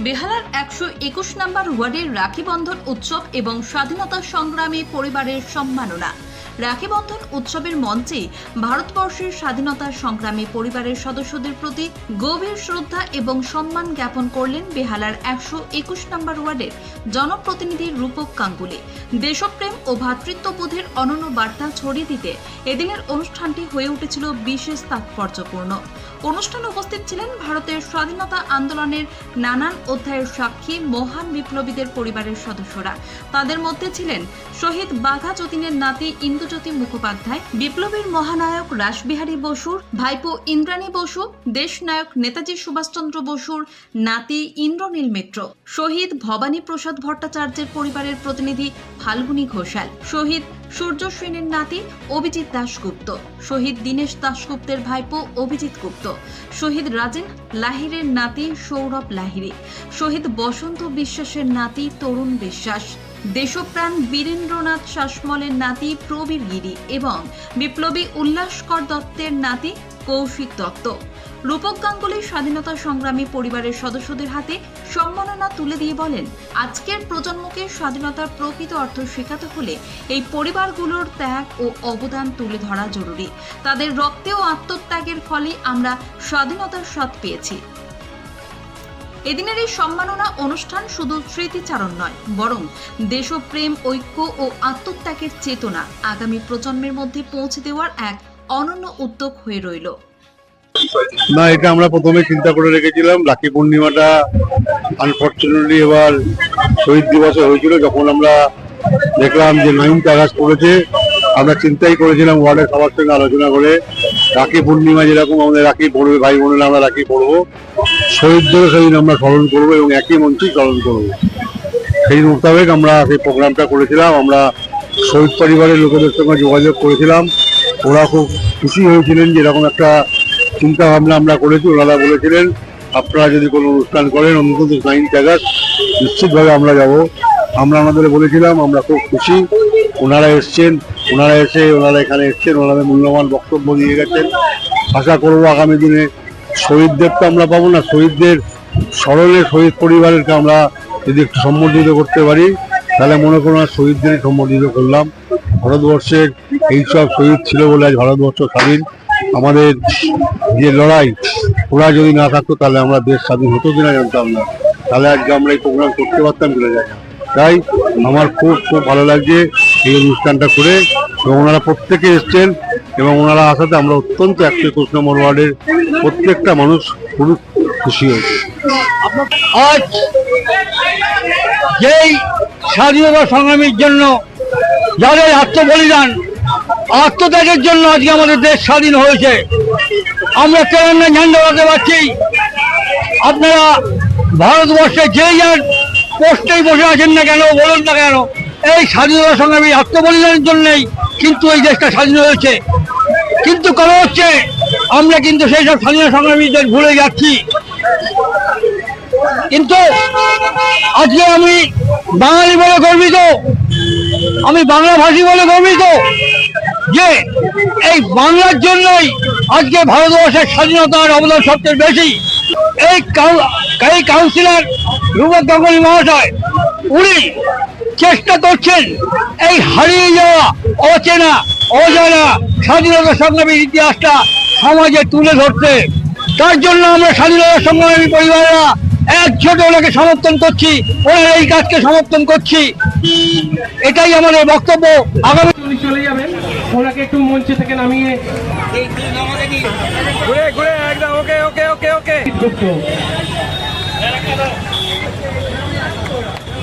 বেহালার একশো একুশ নম্বর ওয়ার্ডের রাখি বন্ধন উৎসব এবং স্বাধীনতা সংগ্রামী পরিবারের সম্মাননা। রাখি বন্ধন উৎসবের মঞ্চে ভারতবর্ষের স্বাধীনতা সংগ্রামী পরিবারের সদস্যদের প্রতি গভীর শ্রদ্ধা এবং সম্মান জ্ঞাপন করলেন বেহালার একশো একুশ নম্বর ওয়ার্ডের জনপ্রতিনিধি রূপক গাঙ্গুলি দেশপ্রেম ও ভ্রাতৃত্ববোধের অনন্য বার্তা ছড়িয়ে দিতে এদিনের অনুষ্ঠানটি হয়ে উঠেছিল বিশেষ তাৎপর্যপূর্ণ। অনুষ্ঠানে উপস্থিত ছিলেন ভারতের স্বাধীনতা আন্দোলনের নানান অধ্যায়ের সাক্ষী মহান বিপ্লবীদের পরিবারের সদস্যরা। তাদের মধ্যে ছিলেন শহীদ বাঘা যতীনের নাতি ইন্দুজ্যোতি মুখোপাধ্যায়, বিপ্লবীর মহানায়ক রাসবিহারী বসুর, ভাইপো ইন্দ্রাণী বসু, দেশনায়ক নেতাজি সুভাষচন্দ্র বসুর, নাতি ইন্দ্রনীল মিত্র, শহীদ ভবানী প্রসাদ ভট্টাচার্যের পরিবারের প্রতিনিধি ফাল্গুনী ঘোষাল, শহীদ সূর্য সেনের নাতি অভিজিৎ দাশগুপ্ত, শহীদ দীনেশ দাশগুপ্তের ভাইপো অভিজিৎ গুপ্ত, শহীদ রাজেন লাহিরের নাতি সৌরভ লাহিরি শহীদ বসন্ত বিশ্বাসের নাতি তরুণ বিশ্বাস। দেশপ্রাণ বীরেন্দ্রনাথ শাসমলের নাতি প্রবীর গিরি এবং বিপ্লবী উল্লাসকর দত্তের নাতি কৌশিক দত্ত। রূপক গাঙ্গুলি স্বাধীনতা সংগ্রামী পরিবারের সদস্যদের হাতে সম্মাননা তুলে দিয়ে বলেন, আজকের প্রজন্মকে স্বাধীনতার প্রকৃত অর্থ শেখাতে হলে এই পরিবারগুলোর ত্যাগ ও অবদান তুলে ধরা জরুরি। তাদের রক্তে ও আত্মত্যাগের ফলে আমরা স্বাধীনতার স্বাদ পেয়েছি। এদিনের এই সম্মাননা অনুষ্ঠান শুধু স্মৃতিচারণ নয়, বরং দেশপ্রেম, ঐক্য ও আত্মত্যাগের চেতনা আগামী প্রজন্মের মধ্যে পৌঁছে দেওয়ার এক অনন্য উদ্যোগ হয়ে রইল। না, এটা আমরা প্রথমে চিন্তা করে রেখেছিলাম রাখি পূর্ণিমাটা আনফর্চুনেটলি এবার শহীদ দিবসে হয়েছিল, যখন আমরা দেখলাম যে নাইনথ আগস্ট পড়েছে আমরা চিন্তাই করেছিলাম ওয়ার্ডের সবার সঙ্গে আলোচনা করে রাখি পূর্ণিমা যেরকম আমাদের রাখি পড়বে, ভাই বোনেরা আমরা রাখি পড়ব শহীদদেরও সেদিন আমরা স্মরণ করব এবং একই মঞ্চেই স্মরণ করব। সেই মোতাবেক আমরা সেই প্রোগ্রামটা করেছিলাম, আমরা শহীদ পরিবারের লোকেদের সঙ্গে যোগাযোগ করেছিলাম। ওরা খুব খুশি হয়েছিলেন যে এরকম একটা চিন্তা ভাবনা আমরা করেছি। ওনারা বলেছিলেন, আপনারা যদি কোনো অনুষ্ঠান করেন, অন্তত নাইনথ আগস্ট নিশ্চিতভাবে আমরা যাব। আমরা ওনাদের বলেছিলাম, আমরা খুব খুশি। ওনারা এসছেন, ওনারা এসে, ওনারা এখানে এসছেন, ওনাদের মূল্যবান বক্তব্য দিয়ে গেছেন। আশা করব আগামী দিনে শহীদদের তো আমরা পাবো না, শহীদদের স্মরণে শহীদ পরিবারকে আমরা যদি একটু সম্বর্ধিত করতে পারি, তাহলে মনে করুন আর শহীদদেরই সম্বর্ধিত করলাম। ভারতবর্ষের এইসব শহীদ ছিল বলে আজ ভারতবর্ষ স্বাধীন। আমাদের যে লড়াই, ওরা যদি না থাকতো, তাহলে আমরা দেশ স্বাধীন হতো কিনা জানতাম না। তাহলে আজকে আমরা এই প্রোগ্রাম করতে পারতাম কিনা জানি তাই আমার খুব খুব ভালো লাগছে এই অনুষ্ঠানটা করে এবং ওনারা প্রত্যেকে এসছেন। এবং ওনারা আসাতে আমরা অত্যন্ত একশো একুশ নম্বর ওয়ার্ডের প্রত্যেকটা মানুষ খুব খুশি হয়েছে। আজ যেই স্বাধীনতা সংগ্রামীর জন্য যাদের আত্মবলিদান, আত্মত্যাগের জন্য আজকে আমাদের দেশ স্বাধীন হয়েছে, আমরা তেরঙ্গা ঝান্ডা উড়াতে পারছি, আপনারা ভারতবর্ষে যে যার পোস্টেই বসে আছেন না কেন, বলুন না কেন, এই স্বাধীনতা সংগ্রামী আত্মবলিদানের জন্যই কিন্তু এই দেশটা স্বাধীন হয়েছে। কিন্তু করা হচ্ছে? আমরা কিন্তু সেই সব স্বাধীনতা সংগ্রামীদের ভুলে যাচ্ছি। কিন্তু আজকে আমি বাঙালি বলে গর্বিত, আমি বাংলা ভাষী বলে গর্বিত যে এই বাংলার জন্যই আজকে ভারতবর্ষের স্বাধীনতার অবদান সবচেয়ে বেশি। এই এই কাউন্সিলর রূপক গাঙ্গুলি মহাশয়, উনি চেষ্টা করছেন এই হারিয়ে যাওয়া অচেনা অজানা স্বাধীনতা সংগ্রামীর ইতিহাসটা সমাজে তুলে ধরতে তার জন্য আমরা স্বাধীনতা সংগ্রামী পরিবারেরা একজোট ওনাকে সমর্থন করছি ওনার এই কাজকে সমর্থন করছি। এটাই আমাদের বক্তব্য। আগামী চলে যাবেন। ওনাকে একটু মঞ্চে থেকে নামিয়ে ঘুরে ঘুরে একদম ওকে ওকে ওকে ওকে। গুপ্ত